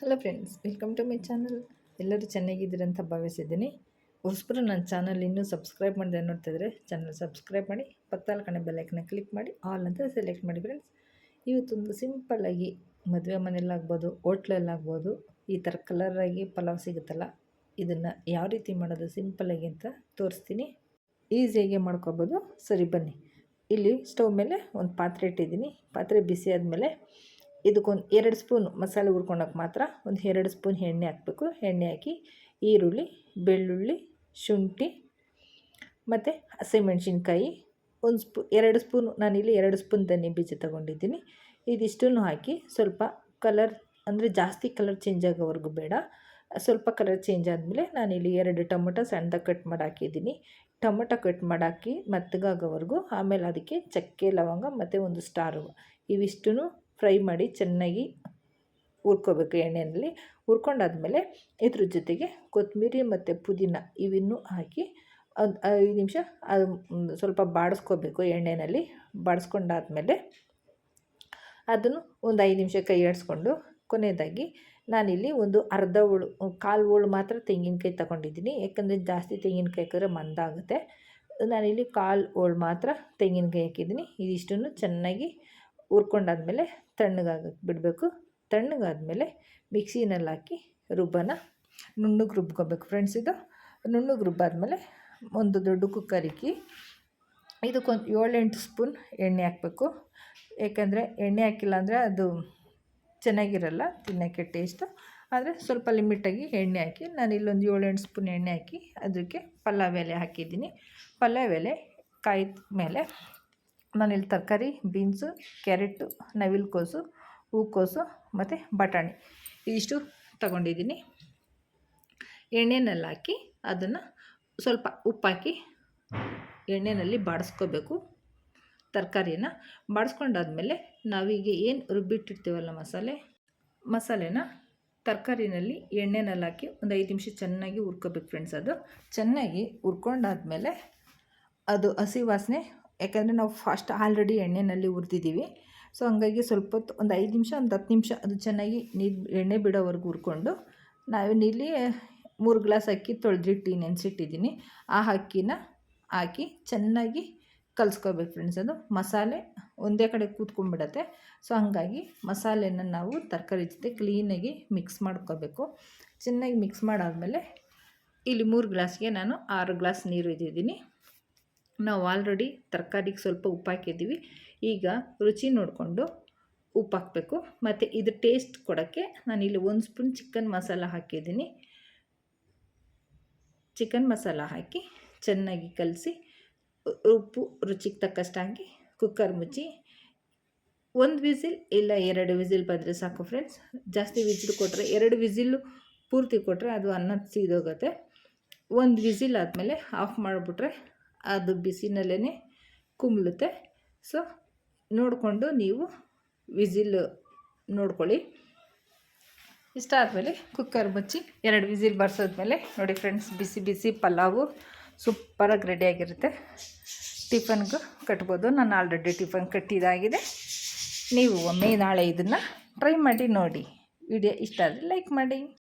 Hello friends welcome to my channel ಎಲ್ಲರೂ ಚೆನ್ನಾಗಿದ್ದೀರಂತ ಭಾವಿಸಿದ್ದೀನಿ. ಹೊಸಬ್ರು ನನ್ನ ಚಾನಲ್ ಇನ್ನೂ ಸಬ್ಸ್ಕ್ರೈಬ್ ಮಾಡಿದೆ ನೋಡ್ತಿದ್ರೆ ಚಾನಲ್ ಸಬ್ಸ್ಕ್ರೈಬ್ ಮಾಡಿ, ಪಕ್ಕದಲ್ಲಿ ಕಣೆ ಬೆಲ್ಲೈಕನ್ನ ಕ್ಲಿಕ್ ಮಾಡಿ ಆಲ್ ಅಂತ ಸೆಲೆಕ್ಟ್ ಮಾಡಿ ಫ್ರೆಂಡ್ಸ್ ಇವತ್ತೊಂದು ಸಿಂಪಲ್ಲಾಗಿ ಮದುವೆ ಮನೆಯಲ್ಲಾಗ್ಬೋದು ಹೋಟ್ಲಲ್ಲಾಗ್ಬೋದು ಈ ಥರ ಕಲರಾಗಿ ಪಲಾವ್ ಸಿಗುತ್ತಲ್ಲ, ಇದನ್ನು ಯಾವ ರೀತಿ ಮಾಡೋದು ಸಿಂಪಲ್ಲಾಗಿ ಅಂತ ತೋರಿಸ್ತೀನಿ. ಈಸಿಯಾಗಿ ಮಾಡ್ಕೊಬೋದು. ಸರಿ ಬನ್ನಿ. ಇಲ್ಲಿ ಸ್ಟವ್ ಮೇಲೆ ಒಂದು ಪಾತ್ರೆ ಇಟ್ಟಿದ್ದೀನಿ. ಪಾತ್ರೆ ಬಿಸಿ ಆದಮೇಲೆ ಇದಕ್ಕೊಂದು ಎರಡು ಸ್ಪೂನ್ ಮಸಾಲೆ ಹುರ್ಕೊಳಕ್ಕೆ ಮಾತ್ರ ಒಂದು ಎರಡು ಸ್ಪೂನ್ ಎಣ್ಣೆ ಹಾಕಬೇಕು. ಎಣ್ಣೆ ಹಾಕಿ ಈರುಳ್ಳಿ, ಬೆಳ್ಳುಳ್ಳಿ, ಶುಂಠಿ ಮತ್ತು ಹಸಿಮೆಣ್ಸಿನ್ಕಾಯಿ. ಒಂದು ಸ್ಪೂ, ಎರಡು ಸ್ಪೂನು, ನಾನಿಲ್ಲಿ ಎರಡು ಸ್ಪೂನ್ ಧನ್ಯ ಬೀಜ ತೊಗೊಂಡಿದ್ದೀನಿ. ಇದಿಷ್ಟನ್ನು ಹಾಕಿ ಸ್ವಲ್ಪ ಕಲರ್ ಅಂದರೆ ಜಾಸ್ತಿ ಕಲರ್ ಚೇಂಜ್ ಆಗೋವರೆಗೂ ಬೇಡ. ಸ್ವಲ್ಪ ಕಲರ್ ಚೇಂಜ್ ಆದಮೇಲೆ ನಾನಿಲ್ಲಿ ಎರಡು ಟೊಮೊಟೊ ಸಣ್ಣದಾಗಿ ಕಟ್ ಮಾಡಿ ಹಾಕಿದ್ದೀನಿ. ಟೊಮೊಟೊ ಕಟ್ ಮಾಡಿ ಹಾಕಿ ಮೆತ್ತಗಾಗೋವರೆಗೂ, ಆಮೇಲೆ ಅದಕ್ಕೆ ಚಕ್ಕೆ, ಲವಂಗ ಮತ್ತು ಒಂದು ಸ್ಟಾರು. ಇವಿಷ್ಟೂ ಫ್ರೈ ಮಾಡಿ ಚೆನ್ನಾಗಿ ಹುರ್ಕೋಬೇಕು ಎಣ್ಣೆಯಲ್ಲಿ. ಹುರ್ಕೊಂಡಾದ್ಮೇಲೆ ಇದ್ರ ಜೊತೆಗೆ ಕೊತ್ತಂಬರಿ ಮತ್ತು ಪುದೀನ ಇವನ್ನೂ ಹಾಕಿ ಒಂದು ಐದು ನಿಮಿಷ ಸ್ವಲ್ಪ ಬಾಡಿಸ್ಕೋಬೇಕು ಎಣ್ಣೆಯಲ್ಲಿ ಬಾಡಿಸ್ಕೊಂಡಾದ್ಮೇಲೆ ಅದನ್ನು ಒಂದು ಐದು ನಿಮಿಷ ಕೈ ಆಡಿಸ್ಕೊಂಡು ಕೊನೆಯದಾಗಿ ನಾನಿಲ್ಲಿ ಒಂದು ಅರ್ಧ ಹೋಳು, ಕಾಲು ಹೋಳು ಮಾತ್ರ ತೆಂಗಿನಕಾಯಿ ತಗೊಂಡಿದ್ದೀನಿ. ಯಾಕಂದರೆ ಜಾಸ್ತಿ ತೆಂಗಿನಕಾಯಿ ಹಾಕಿದ್ರೆ ಮಂದಾಗುತ್ತೆ ನಾನಿಲ್ಲಿ ಕಾಲು ಹೋಳು ಮಾತ್ರ ತೆಂಗಿನಕಾಯಿ ಹಾಕಿದ್ದೀನಿ. ಇದಿಷ್ಟನ್ನು ಚೆನ್ನಾಗಿ ಹುರ್ಕೊಂಡಾದ್ಮೇಲೆ ತಣ್ಣಗಾಗಕ್ಕೆ ಬಿಡಬೇಕು. ತಣ್ಣಗಾದಮೇಲೆ ಮಿಕ್ಸಿನಲ್ಲಿ ಹಾಕಿ ರುಬ್ಬನ ನುಣ್ಣಗೆ ರುಬ್ಕೊಬೇಕು ಫ್ರೆಂಡ್ಸ್ ಇದು. ನುಣ್ಣಗೆ ರುಬ್ಬಾದ್ಮೇಲೆ ಒಂದು ದೊಡ್ಡ ಕುಕ್ಕರಿಗೆ ಇದಕ್ಕೊಂದು ಏಳೆಂಟು ಸ್ಪೂನ್ ಎಣ್ಣೆ ಹಾಕಬೇಕು. ಏಕೆಂದರೆ ಎಣ್ಣೆ ಹಾಕಿಲ್ಲ ಅಂದರೆ ಅದು ಚೆನ್ನಾಗಿರಲ್ಲ, ತಿನ್ನೋಕ್ಕೆ ಟೇಸ್ಟು ಆದರೆ ಸ್ವಲ್ಪ ಲಿಮಿಟಾಗಿ ಎಣ್ಣೆ ಹಾಕಿ, ನಾನು ಇಲ್ಲೊಂದು ಏಳೆಂಟು ಸ್ಪೂನ್ ಎಣ್ಣೆ ಹಾಕಿ, ಅದಕ್ಕೆ ಪಲಾವ್ ಎಲೆ ಹಾಕಿದ್ದೀನಿ. ಪಲಾವ್ ಎಲೆ ಕಾಯ್ದ ಮೇಲೆ ನಾನಿಲ್ಲಿ ತರಕಾರಿ, ಬೀನ್ಸು ಕ್ಯಾರೆಟು ನವಿಲುಕೋಸು, ಹೂಕೋಸು ಮತ್ತು ಬಟಾಣಿ. ಇದಿಷ್ಟು ತಗೊಂಡಿದ್ದೀನಿ. ಎಣ್ಣೆನಲ್ಲಿ ಹಾಕಿ ಅದನ್ನು ಸ್ವಲ್ಪ ಉಪ್ಪಾಕಿ ಎಣ್ಣೆಯಲ್ಲಿ ಬಾಡಿಸ್ಕೋಬೇಕು. ತರಕಾರಿನ ಬಾಡಿಸ್ಕೊಂಡಾದ್ಮೇಲೆ ನಾವೀಗ ಏನು ರುಬ್ಬಿಟ್ಟಿರ್ತೀವಲ್ಲ ಮಸಾಲೆ, ಮಸಾಲೆನ ತರಕಾರಿನಲ್ಲಿ ಎಣ್ಣೆನಲ್ಲಿ ಹಾಕಿ ಒಂದು ಐದು ನಿಮಿಷ ಚೆನ್ನಾಗಿ ಹುರ್ಕೋಬೇಕು ಫ್ರೆಂಡ್ಸ್ ಅದು. ಚೆನ್ನಾಗಿ ಹುರ್ಕೊಂಡಾದ್ಮೇಲೆ ಅದು ಹಸಿ ವಾಸನೆ ಯಾಕಂದರೆ ನಾವು ಫಸ್ಟ್ ಆಲ್ರೆಡಿ ಎಣ್ಣೆಯಲ್ಲಿ ಹುರಿದಿದ್ದೀವಿ. ಸೊ ಹಂಗಾಗಿ ಸ್ವಲ್ಪ ಹೊತ್ತು ಒಂದು ಐದು ನಿಮಿಷ, ಒಂದು ಹತ್ತು ನಿಮಿಷ ಅದು ಚೆನ್ನಾಗಿ ನೀರು, ಎಣ್ಣೆ ಬಿಡೋವರೆಗೂ ಹುರ್ಕೊಂಡು ನಾವಿಲ್ಲಿ ಮೂರು ಗ್ಲಾಸ್ ಅಕ್ಕಿ ತೊಳೆದಿಟ್ಟು ನೆನೆಸಿಟ್ಟಿದ್ದೀನಿ. ಆ ಅಕ್ಕಿನ ಹಾಕಿ ಚೆನ್ನಾಗಿ ಕಲಿಸ್ಕೋಬೇಕು ಫ್ರೆಂಡ್ಸ್ ಅದು. ಮಸಾಲೆ ಒಂದೇ ಕಡೆ ಕೂತ್ಕೊಂಡ್ಬಿಡತ್ತೆ. ಸೊ ಹಾಗಾಗಿ ಮಸಾಲೆನ ನಾವು ತರಕಾರಿ ಜೊತೆ ಕ್ಲೀನಾಗಿ ಮಿಕ್ಸ್ ಮಾಡ್ಕೋಬೇಕು. ಚೆನ್ನಾಗಿ ಮಿಕ್ಸ್ ಮಾಡಾದಮೇಲೆ ಇಲ್ಲಿ ಮೂರು ಗ್ಲಾಸ್ಗೆ ನಾನು ಆರು ಗ್ಲಾಸ್ ನೀರು ಇದ್ದಿದ್ದೀನಿ. ನಾವು ಆಲ್ರೆಡಿ ತರಕಾರಿಗೆ ಸ್ವಲ್ಪ ಉಪ್ಪು ಹಾಕಿದ್ದೀವಿ. ಈಗ ರುಚಿ ನೋಡಿಕೊಂಡು ಉಪ್ಪು ಹಾಕಬೇಕು. ಮತ್ತು ಇದು ಟೇಸ್ಟ್ ಕೊಡೋಕ್ಕೆ ಇಲ್ಲಿ ಒಂದು ಸ್ಪೂನ್ ಚಿಕನ್ ಮಸಾಲ ಹಾಕಿದ್ದೀನಿ. ಚಿಕನ್ ಮಸಾಲ ಹಾಕಿ ಚೆನ್ನಾಗಿ ಕಲಸಿ ಉಪ್ಪು ರುಚಿಗೆ ತಕ್ಕಷ್ಟಾಗಿ ಕುಕ್ಕರ್ ಮುಚ್ಚಿ ಒಂದು ವಿಸಿಲ್ ಇಲ್ಲ ಎರಡು ವಿಸಿಲ್ ಬಂದರೆ ಸಾಕು ಫ್ರೆಂಡ್ಸ್ ಜಾಸ್ತಿ ವಿಸಿಲ್ ಕೊಟ್ಟರೆ ಎರಡು ವಿಸಿಲ್ಲು ಪೂರ್ತಿ ಕೊಟ್ಟರೆ ಅದು ಅನ್ನ ಸೀದೋಗುತ್ತೆ. ಒಂದು ವಿಸಿಲ್ ಆದಮೇಲೆ ಆಫ್ ಮಾಡಿಬಿಟ್ರೆ ಅದು ಬಿಸಿನಲ್ಲೇ ಕುಮ್ಲುತ್ತೆ ಸೊ ನೋಡಿಕೊಂಡು ನೀವು ವಿಸಿಲ್ ನೋಡ್ಕೊಳ್ಳಿ. ಇಷ್ಟ ಆದಮೇಲೆ ಕುಕ್ಕರ್ ಮುಚ್ಚಿ ಎರಡು ವಿಸಿಲ್ ಬರ್ಸೋದ್ಮೇಲೆ ನೋಡಿ ಫ್ರೆಂಡ್ಸ್ ಬಿಸಿ ಬಿಸಿ ಪಲಾವು ಸೂಪರಾಗಿ ರೆಡಿಯಾಗಿರುತ್ತೆ ಟಿಫನ್ಗೂ ಕಟ್ಬೋದು. ನಾನು ಆಲ್ರೆಡಿ ಟಿಫನ್ ಕಟ್ಟಿದಾಗಿದೆ. ನೀವು ಒಮ್ಮೆ ನಾಳೆ ಇದನ್ನು ಟ್ರೈ ಮಾಡಿ ನೋಡಿ. ವಿಡಿಯೋ ಇಷ್ಟ ಆದರೆ ಲೈಕ್ ಮಾಡಿ.